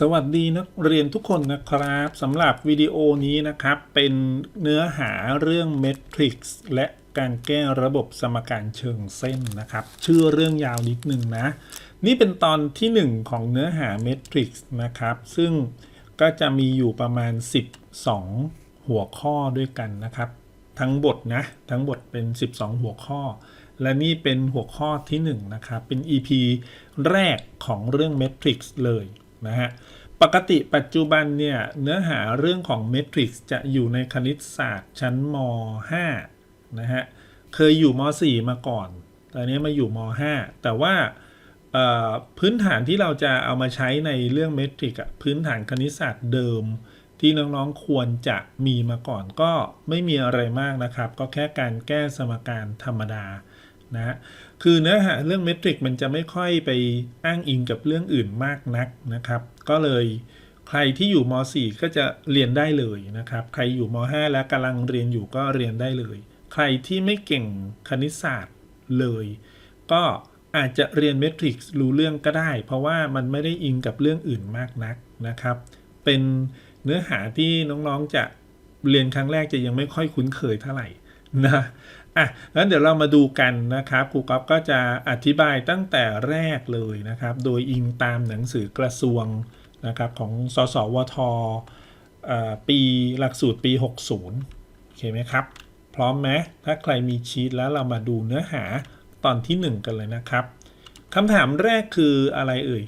สวัสดีนักเรียนทุกคนนะครับสำหรับวิดีโอนี้นะครับ เป็นเนื้อหาเรื่องเมทริกซ์และการแก้ระบบสมการเชิงเส้นนะครับ ชื่อเรื่องยาวนิดนึงนะ นี่เป็นตอนที่ 1 ของเนื้อหาเมทริกซ์นะครับ ซึ่งก็จะมีอยู่ประมาณ 12 หัวข้อด้วยกันนะครับ ทั้งบทนะ ทั้งบทเป็น 12 หัวข้อ และนี่เป็นหัวข้อที่ 1 นะครับ เป็น EP แรกของเรื่อง Matrix เลย นะฮะ ปกติปัจจุบันเนี่ย เนื้อหาเรื่องของ Matrix จะอยู่ในคณิตศาสตร์ชั้นม .5 นะฮะ เคยอยู่ม .4 มาก่อน ตอนนี้มาอยู่ม .5 แต่ว่าพื้นฐานที่เราจะเอามาใช้ในเรื่องเมทริกอะพื้นฐานคณิตศาสตร์เดิม ที่น้องๆควรจะมีมาก่อนก็ไม่มีอะไรมากนะครับ ก็แค่การแก้สมการธรรมดา นะฮะคือเนื้อหาเรื่องเมทริกมันจะไม่ค่อยไปอ้างอิงกับเรื่องอื่นมากนักนะครับ ก็เลยใครที่อยู่ม .4 ก็จะเรียนได้เลยนะครับ ใครอยู่ม .5 และกำลังเรียนอยู่ก็เรียนได้เลย ใครที่ไม่เก่งคณิตศาสตร์เลย ก็อาจจะเรียนเมทริกซ์รู้เรื่องก็ได้ เพราะว่ามันไม่ได้อิงกับเรื่องอื่นมากนักนะครับ เป็นเนื้อหาที่น้องๆจะเรียนครั้งแรกจะยังไม่ค่อยคุ้นเคยเท่าไหร่นะ อะงั้นเดี๋ยวเรามาดูกันนะครับครูก๊อฟก็จะอธิบายตั้งแต่แรกเลยนะครับ โดยอิงตามหนังสือกระทรวงนะครับของสสวทปีหลักสูตรปี 60 โอเคไหมครับ พร้อมไหมถ้าใครมีชีตแล้วเรามาดูเนื้อหาตอนที่ 1 กันเลยนะครับคำถามแรกคืออะไรเอ่ย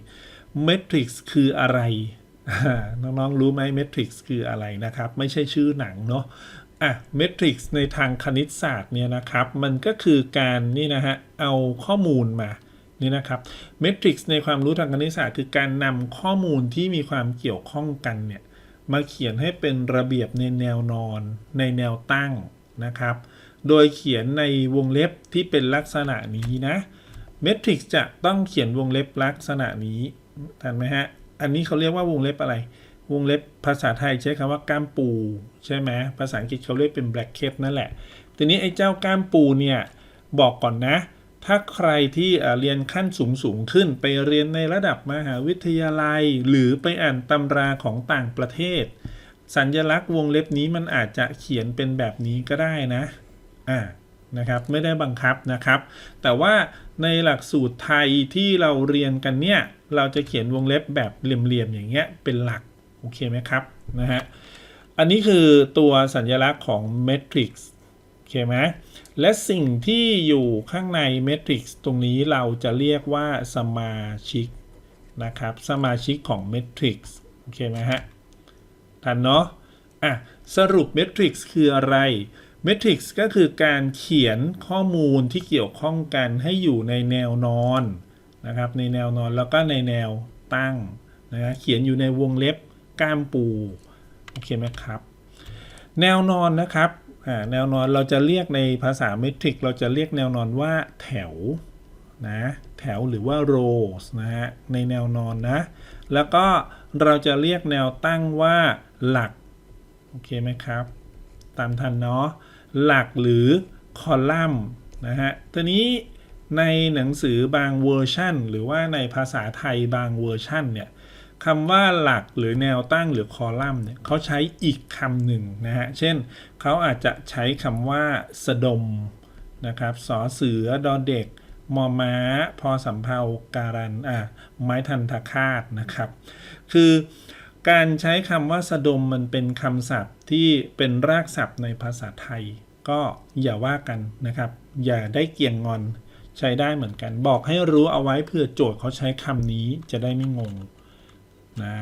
Matrix คืออะไร น้องๆ รู้ไหม Matrix คืออะไรนะครับ ไม่ใช่ชื่อหนังเนาะ อะ Matrix ในทางคณิตศาสตร์เนี่ยนะครับ มันก็คือการนี่นะฮะเอาข้อมูลมานี่นะครับ Matrix ในความรู้ทางคณิตศาสตร์คือการนำข้อมูลที่มีความเกี่ยวข้องกันเนี่ยมาเขียนให้เป็นระเบียบในแนวนอน ในแนวตั้งนะครับ โดยเขียนในวงเล็บที่เป็นลักษณะนี้นะเมทริกซ์จะต้องเขียนวงเล็บลักษณะนี้ทันไหมฮะ อันนี้เขาเรียกว่าวงเล็บอะไร วงเล็บภาษาไทยใช้คำว่าก้ามปู ใช่ไหมภาษาอังกฤษเขาเรียกเป็น bracket นั่นแหละ ทีนี้ไอ้เจ้าก้ามปูเนี่ยบอกก่อนนะ ถ้าใครที่เอ่อเรียนขั้นสูงสูงขึ้น ไปเรียนในระดับมหาวิทยาลัย หรือไปอ่านตำราของต่างประเทศ สัญลักษณ์วงเล็บนี้มันอาจจะเขียนเป็นแบบนี้ก็ได้นะอ่านะครับไม่ได้บังคับนะครับ แต่ว่าในหลักสูตรไทยที่เราเรียนกันเนี่ย เราจะเขียนวงเล็บแบบเหลี่ยมๆอย่างเงี้ยเป็นหลัก โอเคไหมครับนะฮะ อันนี้คือตัวสัญลักษณ์ของ Matrix โอเคไหมและสิ่งที่อยู่ข้างใน Matrix ตรงนี้เราจะเรียกว่าสมาชิกนะครับ สมาชิกของ Matrix โอเคไหมฮะทันเนาะอะสรุป Matrix คืออะไร Matrix ก็คือการเขียนข้อมูลที่เกี่ยวข้องกันให้อยู่ในแนวนอนนะครับ ในแนวนอนแล้วก็ในแนวตั้งนะฮะเขียนอยู่ในวงเล็บก้ามปู โอเคไหมครับ แนวนอนนะครับแนวนอนเราจะเรียกในภาษาเมทริก เราจะเรียกแนวนอนว่าแถวนะแถวหรือว่า rows นะฮะในแนวนอนนะ แล้วก็เราจะเรียกแนวตั้งว่าหลัก โอเคไหมครับ ตามทันเนาะหลักหรือคอลัมน์นะฮะทีนี้ในหนังสือบางเวอร์ชันหรือว่าในภาษาไทยบางเวอร์ชันเนี่ย คำว่าหลักหรือแนวตั้งหรือคอลัมน์เนี่ยเขาใช้อีกคำหนึ่งนะฮะ เช่นเขาอาจจะใช้คำว่าสะดมนะครับสอเสือดอเด็ก มอม้า พอสำเภาการันอะไม้ทันทคาตนะครับ คือการใช้คำว่าสะดมมันเป็นคำศัพท์ที่เป็นรากศัพท์ในภาษาไทย ก็อย่าว่ากันนะครับ อย่าได้เกี่ยงงอนใช้ได้เหมือนกัน บอกให้รู้เอาไว้เพื่อโจทย์เขาใช้คำนี้จะได้ไม่งง นะ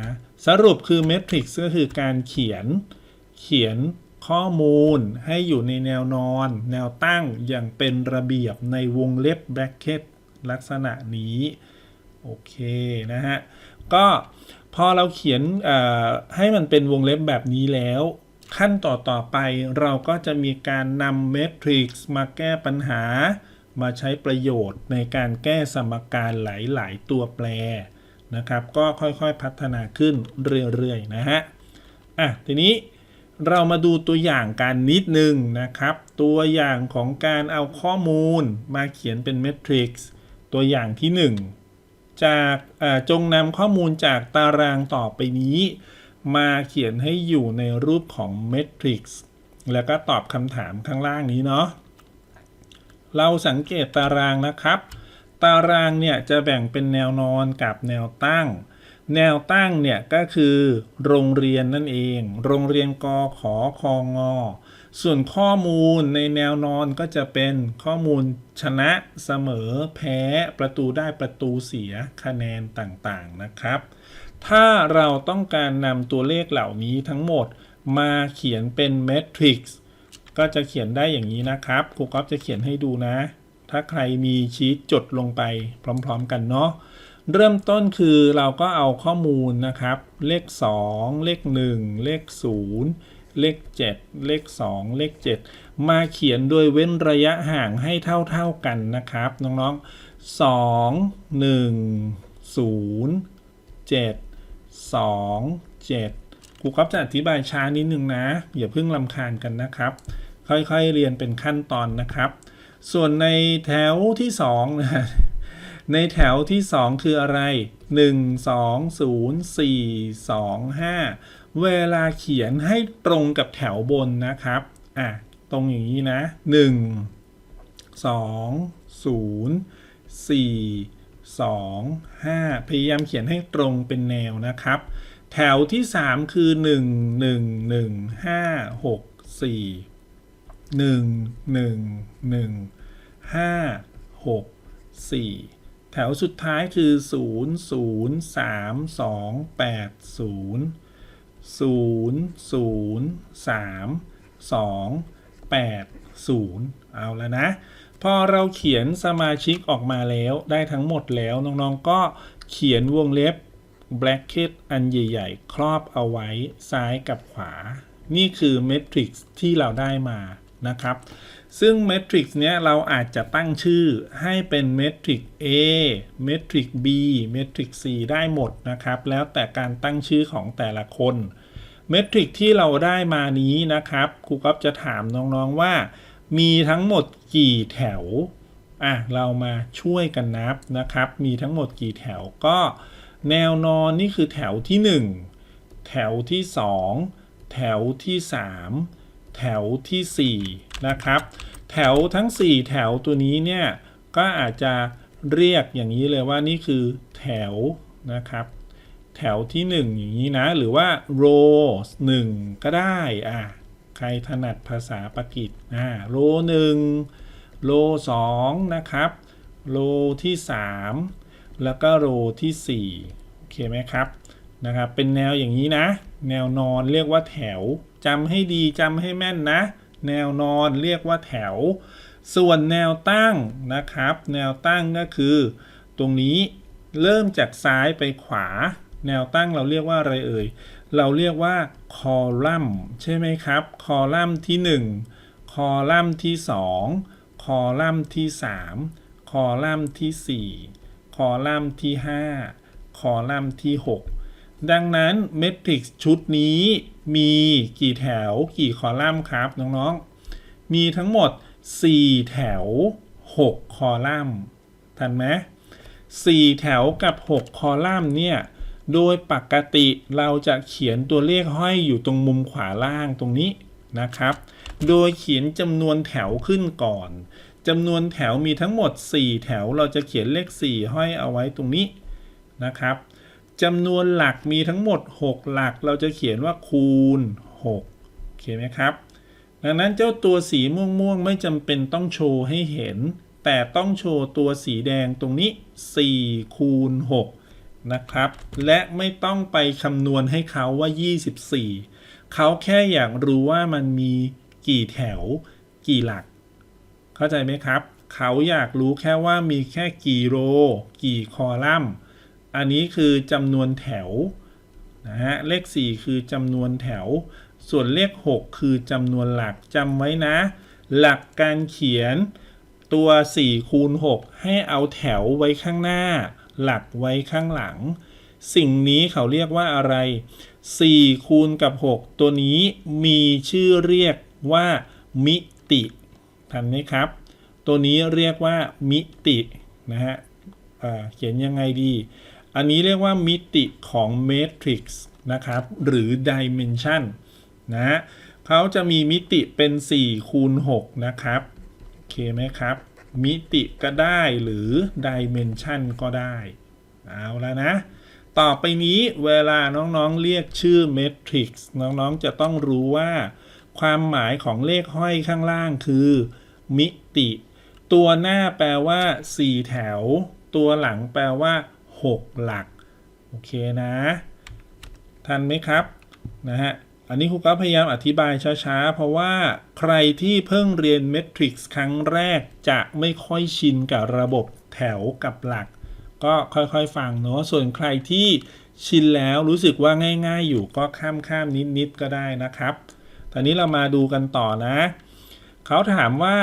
สรุปคือ Matrix ก็คือการเขียนเขียนข้อมูลให้อยู่ในแนวนอน แนวตั้งอย่างเป็นระเบียบในวงเล็บ bracket ลักษณะนี้ โอเคนะฮะ ก็พอเราเขียนให้มันเป็นวงเล็บแบบนี้แล้ว ขั้นต่อต่อไปเราก็จะมีการนำเมทริกซ์มาแก้ปัญหา มาใช้ประโยชน์ในการแก้สมการหลาย ๆ ตัวแปร นะครับ ก็ค่อยๆพัฒนาขึ้นเรื่อยๆนะฮะอะทีนี้เรามาดูตัวอย่างการนิดนึงนะครับ ตัวอย่างของการเอาข้อมูลมาเขียนเป็นเมทริกซ์ตัวอย่างที่ 1 จากอ่าจงนำข้อมูลจากตารางต่อไปนี้ มาเขียนให้อยู่ในรูปของ Matrix แล้วก็ตอบคำถามข้างล่างนี้เนาะเราสังเกตตารางนะครับ ตารางเนี่ยจะแบ่งเป็นแนวนอนกับแนวตั้ง แนวตั้งเนี่ยก็คือโรงเรียนนั่นเอง โรงเรียนกอขอคองอ ส่วนข้อมูลในแนวนอนก็จะเป็นข้อมูลชนะเสมอ แพ้ประตูได้ประตูเสียคะแนนต่างๆนะครับ ถ้าเราต้องการนำตัวเลขเหล่านี้ทั้งหมดมาเขียนเป็นเมทริกซ์ก็จะเขียนได้อย่างนี้นะครับครูก๊อฟจะเขียนให้ดูนะ ถ้าใครมีชีตจดลงไปพร้อมๆกันเนาะเริ่มต้นคือเราก็เอาข้อมูลนะครับ เลข 2 เลข 1 เลข 0 เลข 7 เลข 2 เลข 7 มาเขียนโดยเว้นระยะห่างให้เท่าๆกันนะครับ น้องๆ 2 1 0 7 2 7ครูก๊อฟจะอธิบายช้านิดนึงนะ อย่าเพิ่งลำคาญกันนะครับ ค่อยๆเรียนเป็นขั้นตอนนะครับ ส่วนในแถวที่2นะในแถวที่ 2 คืออะไร 1 2 0 4 2 5 เวลาเขียนให้ตรงกับแถวบนนะครับ อะ ตรงอย่างนี้นะ 1 2 0 4 2 5 พยายามเขียนให้ตรงเป็นแนวนะครับ แถวที่ 3 คือ 1 1 1 5 6 4 หนึ่งหนึ่งหนึ่งห้าหกสี่แถวสุดท้ายคือศูนย์ศูนย์สามสองแปดศูนย์ศูนย์ศูนย์สามสองแปดศูนย์เอาแล้วนะพอเราเขียนสมาชิกออกมาแล้วได้ทั้งหมดแล้วน้องๆก็เขียนวงเล็บ bracket อันใหญ่ๆ ครอบเอาไว้ซ้ายกับขวา นี่คือเมทริกซ์ที่เราได้มา นะครับ ซึ่งเมทริกซ์เนี้ยเราอาจจะตั้งชื่อให้เป็นเมทริกซ์ A เมทริกซ์ B เมทริกซ์ C ได้หมดนะครับ แล้วแต่การตั้งชื่อของแต่ละคนเมทริกที่เราได้มานี้นะครับครูก๊อฟจะถามน้องๆว่า มีทั้งหมดกี่แถวอะเรามาช่วยกันนับนะครับ มีทั้งหมดกี่แถวก็ แนวนอนนี่คือแถวที่ 1 แถวที่ 2 แถวที่ 3 แถวทีสี่ 4 นะครับ แถวทั้ง 4 แถวตัวนี้เนี่ยก็อาจจะเรียกอย่างนี้เลยว่านี่คือแถวนะครับ แถวที่ 1 อย่างนี้นะ หรือว่า row 1 ก็ได้อะใครถนัดภาษาปากีสอ่า row 1 row 2 นะครับ row ที่ 3 แล้วก็ row ที่ 4 โอเคไหมครับนะครับเป็นแนวอย่างนี้นะ แนวนอนเรียกว่าแถว จำให้ดีจำให้แม่นนะ แนวนอนเรียกว่าแถว ส่วนแนวตั้งนะครับ แนวตั้งก็คือ ตรงนี้เริ่มจากซ้ายไปขวา แนวตั้งเราเรียกว่าอะไรเอ่ย เราเรียกว่าคอลัมน์ใช่ไหมครับ คอลัมน์ที่ 1 คอลัมน์ที่ 2 คอลัมน์ที่ 3 คอลัมน์ที่ 4 คอลัมน์ที่ 5 คอลัมน์ที่ 6 ดังนั้นเมทริกซ์ชุดนี้มีกี่แถวกี่คอลัมน์ครับน้องๆ มีทั้งหมด 4 แถว 6 คอลัมน์ ทันไหม4แถวกับ 6 คอลัมน์เนี่ย โดยปกติเราจะเขียนตัวเลขห้อยอยู่ตรงมุมขวาล่างตรงนี้นะครับ โดยเขียนจำนวนแถวขึ้นก่อนจำนวนแถวมีทั้งหมด 4 แถวเราจะเขียนเลข 4 ห้อยเอาไว้ตรงนี้นะครับ จำนวนหลักมีทั้งหมด 6 หลักเราจะเขียนว่าคูณ6โอเคไหมครับ ดังนั้นเจ้าตัวสีม่วงๆ ไม่จำเป็นต้องโชว์ให้เห็น แต่ต้องโชว์ตัวสีแดงตรงนี้ 4 คูณ 6 นะครับ และไม่ต้องไปคำนวณให้เขาว่า 24 เขาแค่อยากรู้ว่ามันมีกี่แถว กี่หลัก เข้าใจไหมครับ เขาอยากรู้แค่ว่ามีแค่กี่โร กี่คอลัมน์ อันนี้คือจำนวนแถวนะฮะเลข 4 คือจำนวนแถว ส่วนเลข 6 คือจำนวนหลักจำไว้นะ หลักการเขียนตัว 4 คูณ 6 ให้เอาแถวไว้ข้างหน้า หลักไว้ข้างหลัง สิ่งนี้เขาเรียกว่าอะไร 4 คูณกับ 6 ตัวนี้มีชื่อเรียกว่า มิติทันไหมครับ ตัวนี้เรียกว่ามิตินะฮะเเขียนยังไงดี อันนี้เรียกว่ามิติของ Matrix นะครับ หรือ Dimension นะเขาจะมีมิติเป็น4คูณ6นะครับโอเคไหมครับ มิติก็ได้หรือ Dimension ก็ได้ เอาแล้วนะ ต่อไปนี้เวลาน้องๆเรียกชื่อ Matrix น้องๆจะต้องรู้ว่า ความหมายของเลขห้อยข้างล่างคือ มิติ ตัวหน้าแปลว่า 4 แถว ตัวหลังแปลว่า 6 หลัก โอเคนะ ทันไหมครับนะฮะอันนี้ครูก็พยายามอธิบายช้าๆ เพราะว่าใครที่เพิ่งเรียนเมทริกซ์ครั้งแรกจะไม่ค่อยชินกับระบบแถวกับหลัก ก็ค่อยๆฟังเนาะส่วนใครที่ชินแล้วรู้สึกว่าง่ายๆ อยู่ก็ข้ามๆ นิดๆ ก็ได้นะครับ ตอนนี้เรามาดูกันต่อนะ เขาถามว่า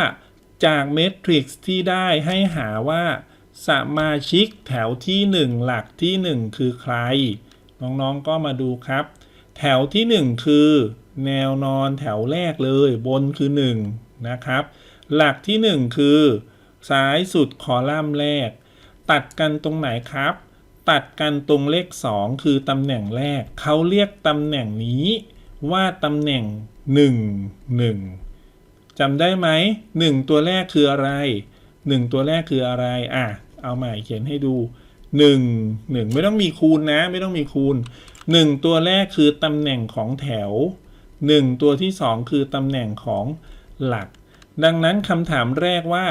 จากเมทริกซ์ที่ได้ให้หาว่า สมาชิกแถวที่ 1 หลักที่ 1 คือใคร น้องๆก็มาดูครับ แถวที่ 1 คือ แนวนอนแถวแรกเลยบนคือ 1 นะครับ หลักที่ 1 คือ ซ้ายสุดคอลัมน์แรก ตัดกันตรงไหนครับ ตัดกันตรงเลข 2 คือตำแหน่งแรก เขาเรียกตำแหน่งนี้ว่าตำแหน่ง 1 1จำได้ไหม 1 ตัวแรกคืออะไร 1 ตัวแรกคืออะไรอะ เอาใหม่เขียนให้ดู 1 1 ไม่ต้องมีคูณนะ ไม่ต้องมีคูณ 1 ตัวแรกคือตำแหน่งของแถว 1 ตัวที่ 2 คือตำแหน่งของหลัก ดังนั้นคำถามแรกว่า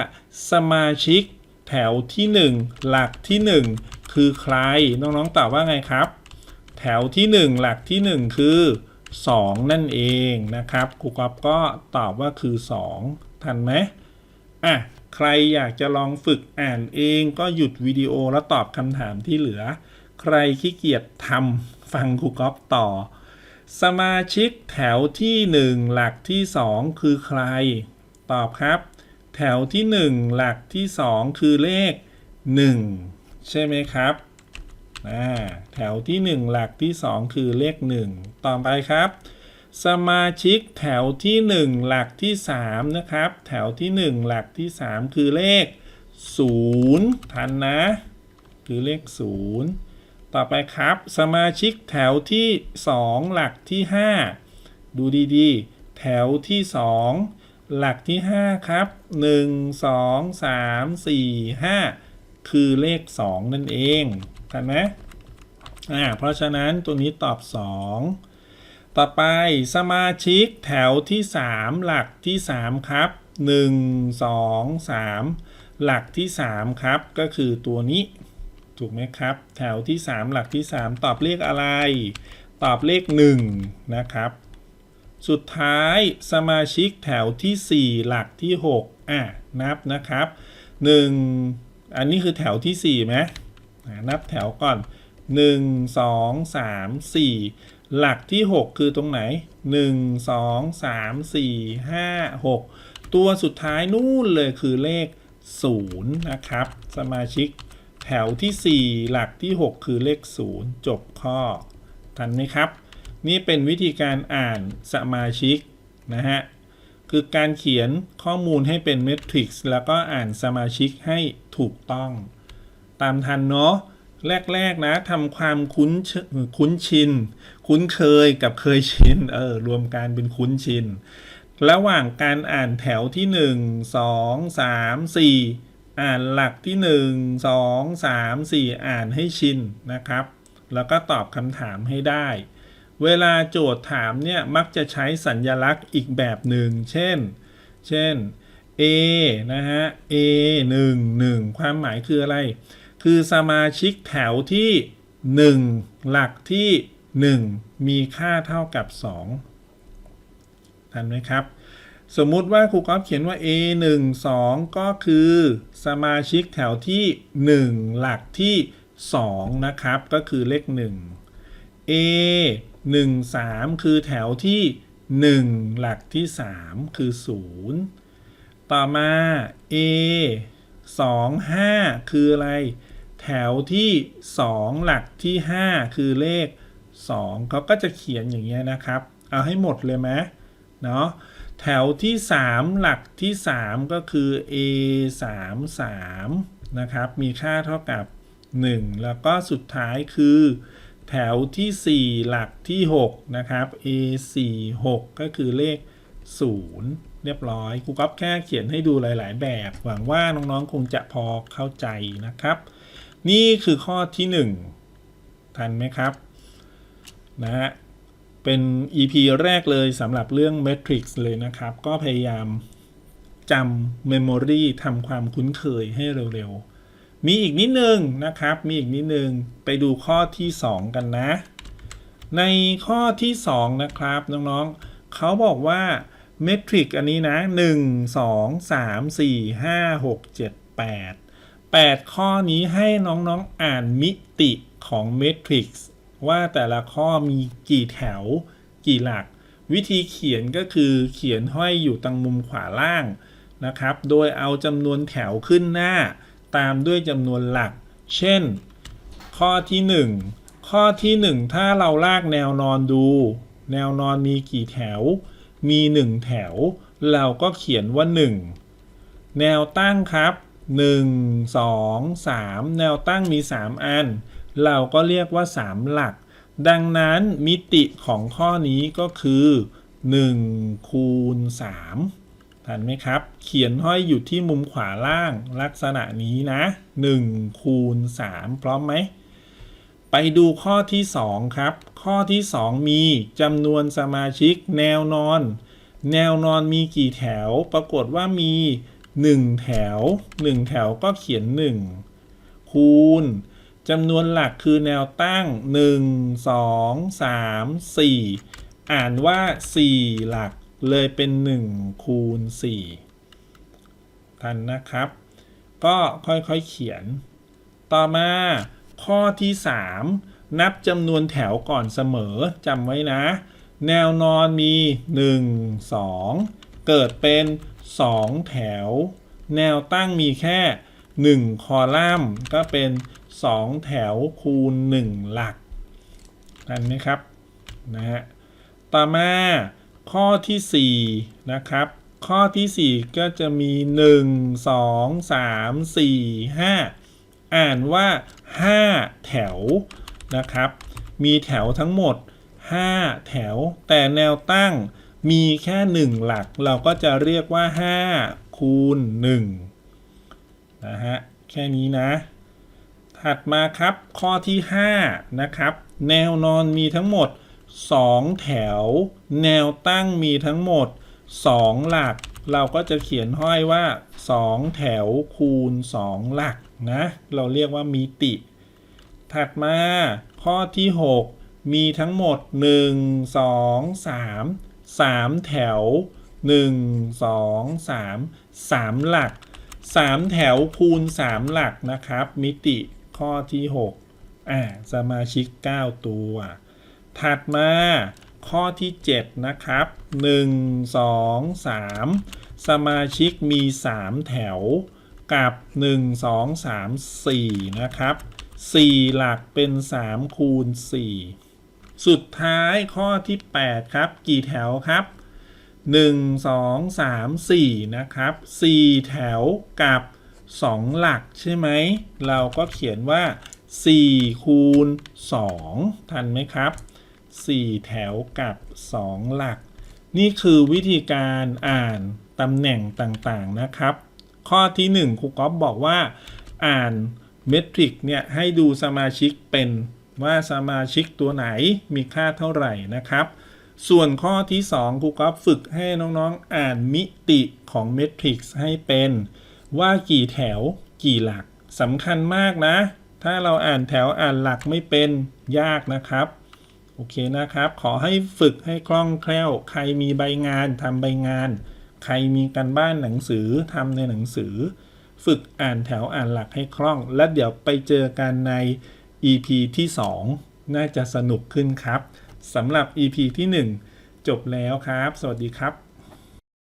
สมาชิกแถวที่ 1 หลักที่ 1 คือใคร น้องๆตอบว่าไงครับ แถวที่ 1 หลักที่ 1 คือ 2 นั่นเองนะครับครูกอฟก็ตอบว่าคือ 2 ทันไหมอะ ใครอยากจะลองฝึกอ่านเองก็หยุดวิดีโอแล้วตอบคำถามที่เหลือ ใครขี้เกียจทำฟังครูกอฟต่อ สมาชิกแถวที่ 1 หลักที่ 2 คือใคร ตอบครับ แถวที่ 1 หลักที่ 2 คือเลข 1 ใช่ไหมครับแถวที่ 1 หลักที่ 2 คือเลข 1 ต่อไปครับ สมาชิกแถวที่ 1 หลักที่ 3 นะครับ แถวที่ 1 หลักที่ 3 คือเลข 0 ทันนะ คือเลข 0 ต่อไปครับ สมาชิกแถวที่ 2 หลักที่ 5 ดูดีๆ แถวที่ 2 หลักที่ 5 ครับ 1 2 3 4 5 คือเลข 2 นั่นเอง ทันไหมอ่าเพราะฉะนั้นตัวนี้ตอบ 2 ต่อไปสมาชิกแถวที่ 3 หลักที่ 3 ครับ 1 2 3 หลักที่ 3 ครับ ก็คือตัวนี้ ถูกไหมครับ แถวที่ 3 หลักที่ 3 ตอบเลขอะไร ตอบเลข 1 นะครับ สุดท้ายสมาชิกแถวที่ 4 หลักที่ 6 อะ นับนะครับ 1 อันนี้คือแถวที่4ไหมนับแถวก่อน 1 2 3 4 หลักที่ 6 คือตรงไหน 1 2 3 4 5 6 ตัวสุดท้ายนู่นเลยคือเลข 0 นะครับ สมาชิกแถวที่ 4 หลักที่ 6 คือเลข 0 จบข้อ ทันไหมครับ นี่เป็นวิธีการอ่านสมาชิกนะฮะ คือการเขียนข้อมูลให้เป็นเมทริกซ์แล้วก็อ่านสมาชิกให้ถูกต้อง ตามทันเนาะ แรก ๆ นะทำความคุ้นชคุ้นชิน คุ้นเคยกับเคยชิน เออ รวมกันเป็นคุ้นชิน ระหว่างการอ่านแถวที่ 1 2 3 4 อ่านหลักที่ 1 2 3 4 อ่านให้ชินนะครับ แล้วก็ตอบคำถามให้ได้ เวลาโจทย์ถามเนี่ย มักจะใช้สัญญลักษณ์อีกแบบหนึ่ง เช่น เช่น A นะฮะ A 1 1 ความหมายคืออะไร คือสมาชิกแถวที่ 1 หลักที่ 1 มีค่าเท่ากับ 2ทันไหมครับ สมมุติว่าครูกอล์ฟเขียนว่า A 1 2 ก็คือสมาชิกแถวที่ 1 หลักที่ 2 นะครับ ก็คือเลข 1 A 1 3 คือแถวที่ 1 หลักที่ 3 คือ 0 ต่อมา A 2 5 คืออะไร แถวที่ 2 หลักที่ 5 คือเลข 2เขาก็จะเขียนอย่างเงี้ยนะครับ เอาให้หมดเลยไหมเนาะแถวที่ 3 หลักที่ 3 ก็คือ A 3 3นะครับ มีค่าเท่ากับ 1 แล้วก็สุดท้ายคือ แถวทีสี่4 หลักที่ 6 นะครับ A 4 6ก็คือเลข 0 เรียบร้อยครูก๊อฟแค่เขียนให้ดูหลาย ๆ แบบ หวังว่าน้อง ๆ คงจะพอเข้าใจนะครับ นี่คือข้อที่ 1 ทันไหมครับนะฮะเป็น EP แรกเลยสำหรับเรื่อง Matrix เลยนะครับ ก็พยายามจำ Memory ทำความคุ้นเคยให้เร็ว ๆ มีอีกนิดนึงนะครับ มีอีกนิดนึง ไปดูข้อที่ 2 กันนะ ในข้อที่ 2 นะครับ น้อง ๆเขาบอกว่า เมทริกอันนี้นะ 1 2 3 4 5 6 7 8 8 ข้อนี้ให้น้องๆอ่านมิติของเมทริกซ์ว่าแต่ละข้อมีกี่แถว กี่หลัก วิธีเขียนก็คือเขียนห้อยอยู่ตรงมุมขวาล่างนะครับ โดยเอาจำนวนแถวขึ้นหน้า ตามด้วยจำนวนหลัก เช่น ข้อที่ 1 ข้อที่ 1 ถ้าเราลากแนวนอนดู แนวนอนมีกี่แถว มี1แถว เราก็เขียนว่า1แนวตั้งครับ1 2 3แนวตั้งมี3อัน เราก็เรียกว่า3หลัก ดังนั้นมิติของข้อนี้ก็คือ1คูณ3ทันไหมครับ เขียนห้อยอยู่ที่มุมขวาล่างลักษณะนี้นะ1คูณ3พร้อมไหม ไปดูข้อที่ 2 ครับ ข้อที่ 2 มีจำนวนสมาชิกแนวนอน แนวนอนมีกี่แถว ปรากฏว่ามี 1 แถว 1 แถวก็เขียน 1 คูณจำนวนหลักคือแนวตั้ง 1 2 3 4 อ่านว่า 4 หลักเลยเป็น 1 คูณ 4 ทันนะครับ ก็ค่อยๆเขียน ต่อมา ข้อที่ 3 นับจำนวนแถวก่อนเสมอจำไว้นะ แนวนอนมี 1 2 เกิดเป็น 2 แถว แนวตั้งมีแค่ 1 คอลัมน์ ก็เป็น 2 แถวคูณ 1 หลักทันไหมครับนะฮะต่อมาข้อที่ 4 นะครับ ข้อที่ 4 ก็จะมี 1 2 3 4 5 อ่านว่า 5 แถวนะครับ มีแถวทั้งหมด 5 แถว แต่แนวตั้งมีแค่ 1 หลัก เราก็จะเรียกว่า 5 คูณ1นะฮะ แค่นี้นะ ถัดมาครับข้อที่ 5 นะครับ แนวนอนมีทั้งหมด 2 แถว แนวตั้งมีทั้งหมด 2 หลัก เราก็จะเขียนห้อยว่า 2 แถวคูณ 2 หลัก นะ เราเรียกว่ามิติ ถัดมาข้อที่ 6 มีทั้งหมด 1 2 3 3 แถว 1 2 3 3 หลัก 3 แถวคูณ 3 หลักนะครับ มิติข้อที่ 6 อ่าสมาชิก 9 ตัว ถัดมาข้อที่ 7 นะครับ 1 2 3 สมาชิกมี 3 แถว กับ 1 2 3 4 นะครับ 4 หลักเป็น 3 คูณ 4 สุดท้ายข้อที่ 8 ครับ กี่แถวครับ 1 2 3 4 นะครับ 4 แถวกับ 2 หลักใช่ไหม เราก็เขียนว่า 4 คูณ 2 ทันไหมครับ 4 แถวกับ 2 หลัก นี่คือวิธีการอ่านตำแหน่งต่างๆนะครับ ข้อที่1ครูก๊อฟบอกว่าอ่านเมทริกเนี่ยให้ดูสมาชิกเป็นว่าสมาชิกตัวไหนมีค่าเท่าไหร่นะครับ ส่วนข้อที่ 2ครูก๊อฟฝึกให้น้องๆอ่านมิติของเมทริกซ์ให้เป็น ว่ากี่แถวกี่หลักสำคัญมากนะ ถ้าเราอ่านแถวอ่านหลักไม่เป็นยากนะครับโอเคนะครับ ขอให้ฝึกให้คล่องแคล่ว ใครมีใบงานทำใบงาน ใครมีการบ้านหนังสือทำในหนังสือ ฝึกอ่านแถวอ่านหลักให้คล่อง และเดี๋ยวไปเจอกันใน EP ที่ 2 น่าจะสนุกขึ้นครับสำหรับ EP ที่ 1 จบแล้วครับ สวัสดีครับ